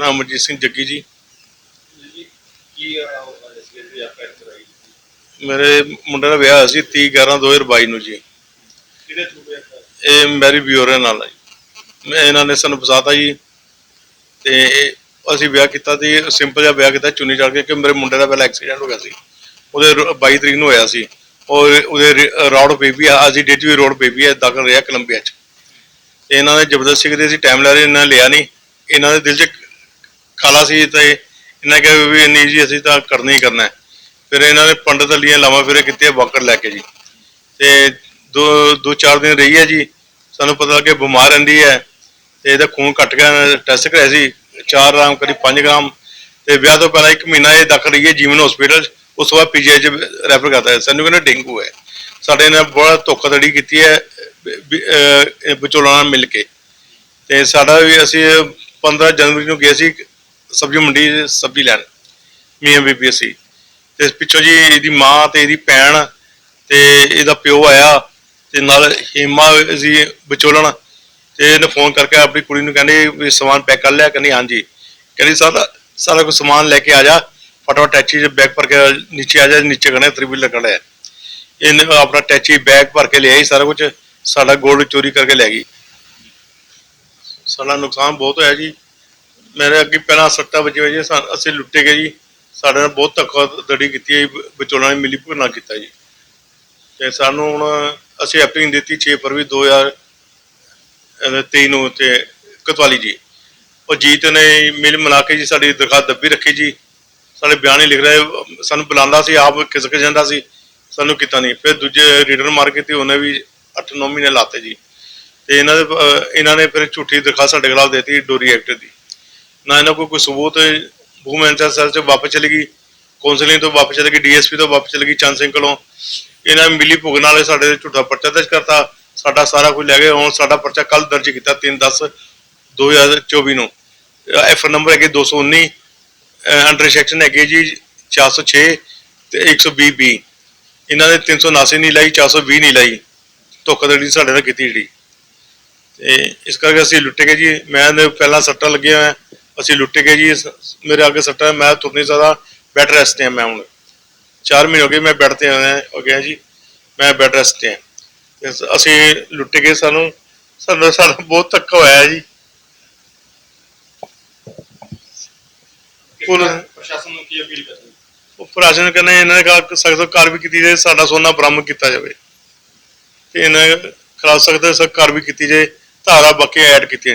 ਨਾਮ ਅਮਰਜੀਤ ਸਿੰਘ ਜੱਗੀ ਜੀ। ਮੇਰੇ ਮੁੰਡੇ ਦਾ ਵਿਆਹ ਸੀ 30 11 2022 ਨੂੰ ਜੀ? ਇਹ ਮੈਰੀ ਬਿਓਰੇ ਨਾਲ ਜੀ। ਮੈਂ ਇਹਨਾਂ ਨੇ ਸਾਨੂੰ ਫਸਾਤਾ ਜੀ ਤੇ ਅਸੀਂ ਵਿਆਹ ਕੀਤਾ ਤੇ ਸਿੰਪਲ ਜਿਹਾ ਵਿਆਹ ਕੀਤਾ ਚੁੰਨੀ ਚੜ ਕੇ ਕਿ ਮੇਰੇ ਮੁੰਡੇ ਦਾ ਪਹਿਲਾਂ ਐਕਸੀਡੈਂਟ ਹੋ ਗਿਆ ਸੀ। ਉਹਦੇ ਰ- 22 ਤਰੀਕ ਨੂੰ ਹੋਇਆ ਸੀ। ਔਰ ਉਹਦੇ ਰੌਡ ਬੇਬੀ ਆ ਅਸੀਂ ਡੇਟ ਵੀ ਰੋਡ ਬੇਬੀ ਹੈ ਦਾਖਲ ਰਿਹਾ ਕੋਲੰਬੀਆ ਚ। ਇਹਨਾਂ ਨੇ ਜ਼ਬਰਦਸਤੀ ਕੀਤੀ ਸੀ ਟਾਈਮ ਲੈ ਰਹੇ ਇਹਨਾਂ ਨੇ ਲਿਆ ਨਹੀਂ। ਇਹਨਾਂ ਦੇ ਦਿਲ 'ਚ ਕਾਲਾ ਸੀ ਤੇ ਇਹਨਾਂ ਕਿਹਾ ਵੀ ਨਹੀਂ ਜੀ, ਅਸੀਂ ਤਾਂ ਕਰਨਾ ਹੀ ਕਰਨਾ ਫਿਰ ਇਹਨਾਂ ਨੇ ਪੰਡਤ ਅਲੀਆਂ ਲਾਵਾਂ ਫਿਰੇ ਕੀਤੇ ਵਾਕਰ ਲੈ ਕੇ ਜੀ। ਤੇ ਦੋ ਦੋ ਚਾਰ ਦਿਨ ਰਹੀ ਹੈ ਜੀ, ਸਾਨੂੰ ਪਤਾ ਲੱਗਿਆ ਬਿਮਾਰ ਰਹਿੰਦੀ ਹੈ ਤੇ ਇਹਦਾ ਖੂਨ ਘਟ ਗਿਆ, ਟੈਸਟ ਕਰਾਇਆ ਸੀ 4 ਗ੍ਰਾਮ ਕਰੀ 5 ਗ੍ਰਾਮ। ਤੇ ਵਿਆਹ ਤੋਂ ਪਹਿਲਾਂ ਇੱਕ ਮਹੀਨਾ ਇਹ ਦਾਖਲ ਰਹੀ ਹੈ ਜੀਵਨ ਹਸਪੀਟਲ ਉਸ ਤੋਂ ਬਾਅਦ ਪੀਜੀਆਈ ਚ ਰੈਫਰ ਕਰਤਾ ਹੈ ਸਾਨੂੰ ਕਹਿੰਦੇ ਡੇਂਗੂ ਹੈ। ਸਾਡੇ ਨਾਲ ਬੜਾ ਧੋਖਾਧੜੀ ਕੀਤੀ ਹੈ ਵਿਚੋਲਾ ਨਾਲ ਮਿਲ ਕੇ। ਤੇ ਸਾਡਾ ਵੀ ਅਸੀਂ 15 ਜਨਵਰੀ ਨੂੰ ਗਏ ਸੀ ਸਬਜ਼ੀ ਮੰਡੀ ਸਬਜ਼ੀ ਲੈਣ। ਮੀਆਂ ਬੀਬੀ ਅਸੀਂ। ਤੇ ਪਿੱਛੋਂ ਜੀ ਇਹਦੀ ਮਾਂ ਤੇ ਇਹਦੀ ਭੈਣ ਤੇ ਇਹਦਾ ਪਿਓ ਆਇਆ ਤੇ ਨਾਲ ਹੀਮਾ ਜੀ ਵਿਚੋਲਣ ਤੇ ਇਹਨੇ ਫੋਨ ਕਰਕੇ ਆਪਣੀ ਕੁੜੀ ਨੂੰ ਕਹਿੰਦੇ ਵੀ ਸਮਾਨ ਪੈਕ ਕਰ ਲਿਆ। ਕਹਿੰਦੀ ਹਾਂਜੀ। ਕਹਿੰਦੀ ਸਾਰਾ ਸਾਰਾ ਕੁਝ ਸਮਾਨ ਲੈ ਕੇ ਆ ਜਾ। ਫਟਾਫਟ ਟੈਚੀ 'ਚ ਬੈਗ ਭਰ ਕੇ ਨੀਚੇ ਆ ਜਾ। ਨੀਚੇ ਕਹਣੇ ਤ੍ਰਿਬੀ ਲੱਗਣਾ ਹੈ ਇਹਨੇ ਆਪਣਾ ਟੈਚੀ ਬੈਗ ਭਰ ਕੇ ਲਿਆਈ ਸਾਰਾ ਕੁਝ ਸਾਡਾ ਗੋਲਡ ਚੋਰੀ ਕਰਕੇ ਲੈ ਗਈ। ਸਾਡਾ ਨੁਕਸਾਨ ਬਹੁਤ ਹੋਇਆ ਜੀ। ਮੇਰੇ ਅੱਗੇ ਪਹਿਲਾਂ ਸੱਟਾਂ ਵੱਜੀਆਂ ਹੋਈਆਂ ਸਾ- ਅਸੀਂ ਲੁੱਟੇ ਗਏ ਜੀ। ਸਾਡੇ ਨਾਲ ਬਹੁਤ ਧੱਕਾ ਦੜੀ ਕੀਤੀ ਹੈ ਜੀ, ਵਿਚੋਲਾਂ ਨੇ ਮਿਲੀ ਭੁਗਤਣਾ ਕੀਤਾ ਜੀ। ਤੇ ਸਾਨੂੰ ਹੁਣ ਅਸੀਂ ਐਪਲਿੰਗ ਦਿੱਤੀ 6 ਫਰਵਰੀ 2023 ਨੂੰ ਤੇ ਕਤਵਾਲੀ ਜੀ। ਉਹ ਜੀਤ ਨੇ ਮਿਲ ਮਿਲਾ ਕੇ ਜੀ ਸਾਡੀ ਦਰਖਾਸਤ ਦੱਬੀ ਰੱਖੀ ਜੀ। ਸਾਡੇ ਬਿਆਨ ਹੀ ਲਿਖ ਰਹੇ। ਸਾਨੂੰ ਬੁਲਾਉਂਦਾ ਸੀ ਆਪ ਖਿਸਕ ਜਾਂਦਾ ਸੀ। ਸਾਨੂੰ ਕੀਤਾ ਨਹੀਂ। ਫਿਰ ਦੂਜੇ ਰੀਡਰ ਮਾਰ ਕੇ ਤੇ ਉਹਨੇ ਵੀ 8-9 ਮਹੀਨੇ ਲਾਤੇ ਜੀ। ਤੇ ਇਹਨਾਂ ਦੇ ਇਹਨਾਂ ਨੇ ਫਿਰ ਝੂਠੀ ਦਰਖਾਸਤ ਸਾਡੇ ਖਿਲਾਫ ਦੇਤੀ ਡੋਰੀ ਐਕਟ ਦੀ। ਨਾ ਇਹਨਾਂ ਕੋਲ ਕੋਈ ਸਬੂਤ ਵੂਮਨ ਸੈਲ ਚ ਵਾਪਸ ਚਲੀ ਗਈ ਕਾਉਂਸਲਿੰਗ ਤੋਂ ਵਾਪਸ ਚਲੀ ਗਈ, ਡੀਐਸਪੀ ਤੋਂ ਵਾਪਸ ਚਲੀ ਗਈ, ਚੰਦ ਸਿੰਘ ਕੋਲੋਂ। ਇਹਨਾਂ ਨੇ ਮਿਲੀ ਭੁਗਣ ਵਾਲੇ ਸਾਡੇ ਤੇ ਝੂਠਾ ਪਰਚਾ ਦਰਜ ਕਰਤਾ। ਸਾਡਾ ਸਾਰਾ ਕੁਝ ਲੈ ਗਏ, ਹੁਣ ਸਾਡਾ ਪਰਚਾ ਕੱਲ ਦਰਜ ਕੀਤਾ 3 10 2024 ਨੂੰ। ਐਫ ਨੰਬਰ ਹੈਗੇ 219 ਅੰਡਰ ਸੈਕਸ਼ਨ ਹੈਗੇ ਜੀ 406 ਤੇ 120 ਬੀ ਇਹਨਾਂ ਨੇ 379 ਨਹੀਂ ਲਾਈ 420 ਨਹੀਂ ਲਾਈ। ਧੋਖਾਧੜੀ ਸਾਡੇ ਨਾਲ ਕੀਤੀ ਜਿਹੜੀ। ਤੇ ਇਸ ਕਰਕੇ ਅਸੀਂ ਲੁੱਟੇ ਗਏ ਜੀ। ਮੈਂ ਪਹਿਲਾਂ ਸੱਟਾਂ ਲੱਗੀਆਂ ਹੋਇਆ ਅਸੀਂ ਲੁੱਟੇ ਗਏ ਜੀ ਮੇਰੇ ਅੱਗੇ ਸੱਟਾਂ ਮੈਂ ਤੁਰ ਨਹੀਂ ਸਕਦਾ ਬੈੱਡ ਰੈਸਟ ਤੇ ਹਾਂ ਮੈਂ ਹੁਣ। 4 ਮਹੀਨੇ ਹੋ ਗਏ ਮੈਂ ਬੈੱਡ ਤੇ ਆਇਆ ਹੋ ਗਿਆ ਜੀ ਮੈਂ ਬੈੱਡ ਰੈਸਟ ਤੇ ਹਾਂ। ਅਸੀਂ ਲੁੱਟੇ ਗਏ ਸਾਨੂੰ ਸਾਨੂੰ ਸਾਨੂੰ ਬਹੁਤ ਧੱਕਾ ਹੋਇਆ ਜੀ। ਪ੍ਰਸ਼ਾਸਨ ਨੂੰ ਕੀ ਅਪੀਲ ਕਰਦੇ ਉਹ ਪ੍ਰਸ਼ਾਸਨ ਕਹਿੰਦੇ ਇਹਨਾਂ ਨੇ ਕਹਾ ਸਖਤ ਕਾਰਵਾਈ ਕੀਤੀ ਜਾਏ ਸਾਡਾ ਸੋਨਾ ਬਰਾਮਦ ਕੀਤਾ ਜਾਵੇ। ਤੇ ਇਹਨਾਂ ਖਿਲਾਫ ਸਖਤ ਸਖਤ ਕਾਰਵਾਈ ਕੀਤੀ ਜਾਏ ਧਾਰਾ ਬਾਕੀ ਐਡ ਕੀਤੀ